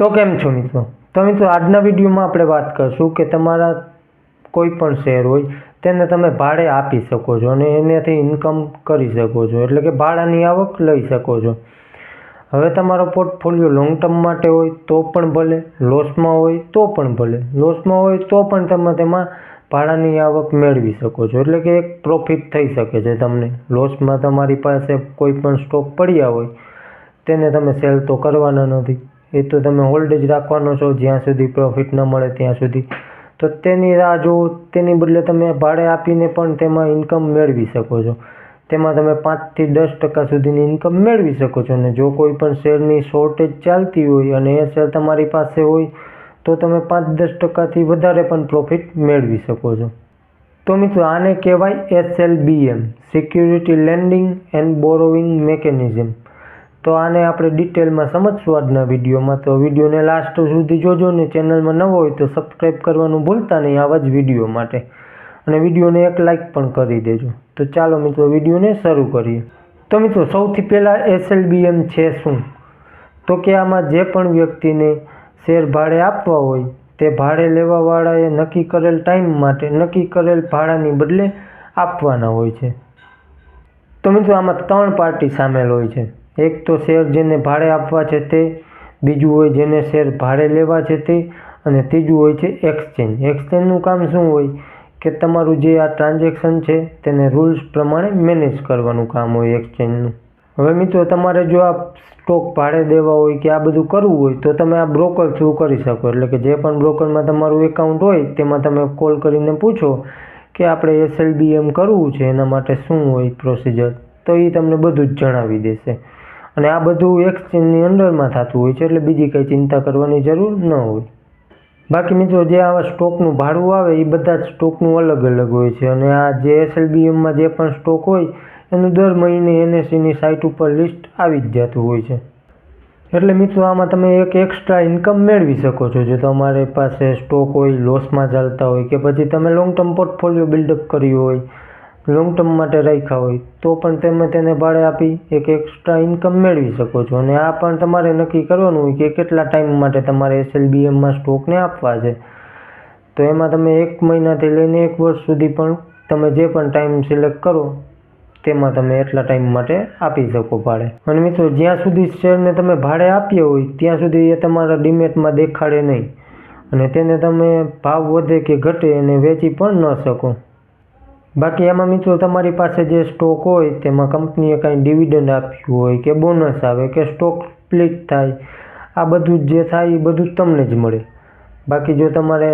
તો કેમ છો મિત્રો? તો મિત્રો, આજના વિડીયોમાં આપણે વાત કરશું કે તમારા કોઈ પણ શેર હોય, તેને તમે ભાડે આપી શકો છો અને એનાથી ઇન્કમ કરી શકો છો. એટલે કે ભાડાની આવક લઈ શકો છો. હવે તમારો પોર્ટફોલિયો લોંગ ટર્મ માટે હોય તો પણ ભલે લોસમાં હોય તો પણ ભલે લોસમાં હોય તો પણ તમે તેમાં ભાડાની આવક મેળવી શકો છો. એટલે કે એક પ્રોફિટ થઈ શકે છે તમને. લોસમાં તમારી પાસે કોઈ પણ સ્ટોક પડ્યા હોય, તેને તમે સેલ તો કરવાના નથી. એ તો તમે હોલ્ડ જ રાખવાનો છો, જ્યાં સુધી પ્રોફિટ ન મળે ત્યાં સુધી. તો તેની રાહ જુઓ, તેની બદલે તમે ભાડે આપીને પણ તેમાં ઇન્કમ મેળવી શકો છો. તેમાં તમે પાંચથી દસ ટકા સુધીની ઇન્કમ મેળવી શકો છો. અને જો કોઈ પણ શેરની શોર્ટેજ ચાલતી હોય અને એ શેર તમારી પાસે હોય, તો તમે પાંચ દસ ટકાથી વધારે પણ પ્રોફિટ મેળવી શકો છો. તો મિત્રો, આને કહેવાય S L B M security lending and borrowing mechanism તો આને આપણે ડિટેલમાં સમજશું આજના વિડીયોમાં. તો વિડીયોને લાસ્ટ સુધી જોજો ને ચેનલમાં નવો હોય તો સબસ્ક્રાઈબ કરવાનું ભૂલતા નહીં, આવા જ વીડિયો માટે. અને વિડીયોને એક લાઇક પણ કરી દેજો. તો ચાલો મિત્રો, વિડીયોને શરૂ કરીએ. તો મિત્રો, સૌથી પહેલાં એસએલબીએમ છે શું? તો કે આમાં જે પણ વ્યક્તિને શેર ભાડે આપવા હોય, તે ભાડે લેવાવાળાએ નક્કી કરેલ ટાઈમ માટે નક્કી કરેલ ભાડાની બદલે આપવાના હોય છે. તો મિત્રો, આમાં ત્રણ પાર્ટી સામેલ હોય છે. એક તો શેર જેને ભાડે આપવા છે તે, બીજું હોય જેને શેર ભાડે લેવા છે તે, અને ત્રીજું હોય છે એક્સચેન્જ એક્સચેન્જનું કામ શું હોય? કે તમારું જે આ ટ્રાન્ઝેક્શન છે તેને રૂલ્સ પ્રમાણે મેનેજ કરવાનું કામ હોય એક્સચેન્જનું હવે મિત્રો, તમારે જો આ સ્ટોક ભાડે દેવા હોય કે આ બધું કરવું હોય, તો તમે આ બ્રોકર થ્રુ કરી શકો. એટલે કે જે પણ બ્રોકરમાં તમારું એકાઉન્ટ હોય, તેમાં તમે કોલ કરીને પૂછો કે આપણે એસએલબીએમ કરવું છે, એના માટે શું હોય પ્રોસિજર તો એ તમને બધું જ જણાવી દેશે. અને આ બધું એક્સચેન્જની અંડરમાં થતું હોય છે, એટલે બીજી કંઈ ચિંતા કરવાની જરૂર ન હોય. બાકી મિત્રો, જે આવા સ્ટોકનું ભાડું આવે, એ બધા જ સ્ટોકનું અલગ અલગ હોય છે. અને આ જે એસએલબીએમમાં જે પણ સ્ટોક હોય, એનું દર મહિને એનએસસીની સાઇટ ઉપર લિસ્ટ આવી જ જતું હોય છે. એટલે મિત્રો, આમાં તમે એક એક્સ્ટ્રા ઇન્કમ મેળવી શકો છો. જો તમારી પાસે સ્ટોક હોય લોસમાં ચાલતા હોય, કે પછી તમે લોંગ ટર્મ પોર્ટફોલિયો બિલ્ડઅપ કર્યું હોય લોંગ ટર્મ માટે રાખ્યા હોય, તો પણ તમે તેને ભાડે આપી એક એક્સ્ટ્રા ઇન્કમ મેળવી શકો છો. અને આ પણ તમારે નક્કી કરવાનું હોય કે કેટલા ટાઈમ માટે તમારે એસએલબીએમમાં સ્ટોકને આપવા છે. તો એમાં તમે એક મહિનાથી લઈને એક વર્ષ સુધી પણ તમે જે પણ ટાઈમ સિલેક્ટ કરો, તેમાં તમે એટલા ટાઈમ માટે આપી શકો ભાડે. અને મિત્રો, જ્યાં સુધી શેરને તમે ભાડે આપ્યા હોય, ત્યાં સુધી એ તમારા ડિમેટમાં દેખાડે નહીં. અને તેને તમે ભાવ વધે કે ઘટે એને વેચી પણ ન શકો. બાકી એમાં મિત્રો તમારી પાસે જે સ્ટોક હોય તેમાં કંપનીએ કાંઈ ડિવિડન્ડ આપ્યું હોય કે બોનસ આવે કે સ્ટોક સ્પ્લિટ થાય, આ બધું જ થાય એ બધું તમને જ મળે. બાકી જો તમારે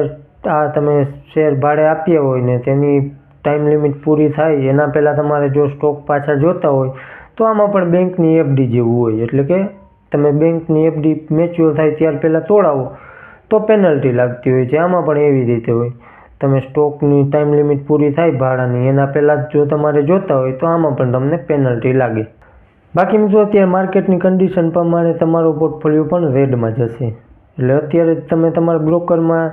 આ તમે શેર ભાડે આપ્યા હોય ને તેની ટાઈમ લિમિટ પૂરી થાય, એના પહેલાં તમારે જો સ્ટોક પાછા જોતા હોય, તો આમાં પણ બેંકની એફડી જેવું હોય. એટલે કે તમે બેંકની એફડી મેચ્યોર થાય ત્યાર પહેલાં તોડાવો, તો પેનલ્ટી લાગતી હોય છે. આમાં પણ એવી રીતે હોય. તમે સ્ટોકની ટાઈમ લિમિટ પૂરી થાય ભાડાની એના પહેલાં જો તમારે જોતા હોય તો આમાં પણ તમને પેનલ્ટી લાગે. બાકી મિત્રો, અત્યારે માર્કેટની કન્ડિશન પ્રમાણે તમારો પોર્ટફોલિયો પણ રેડમાં જશે. એટલે અત્યારે તમે તમારા બ્રોકરમાં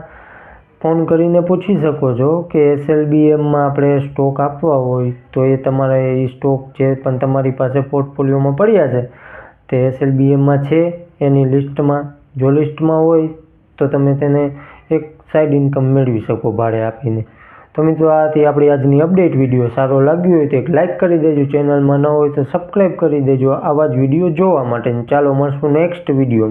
ફોન કરીને પૂછી શકો છો કે એસએલબીએમમાં આપણે સ્ટોક આપવા હોય તો એ તમારે એ સ્ટોક જે પણ તમારી પાસે પોર્ટફોલિયોમાં પડ્યા છે, તે એસએલબીએમમાં છે, એની લિસ્ટમાં જો લિસ્ટમાં હોય તો તમે તેને એક સાઈડ ઇન્કમ મેળવી શકો ભાડે આપીને. તો મિત્રો, આથી આપણી આજની અપડેટ વીડિયો સારો લાગ્યો હોય તો એક લાઇક કરી દેજો. ચેનલમાં ન હોય તો સબસ્ક્રાઈબ કરી દેજો. આવા જ વીડિયો જોવા માટે ચાલો મળશું નેક્સ્ટ વીડિયો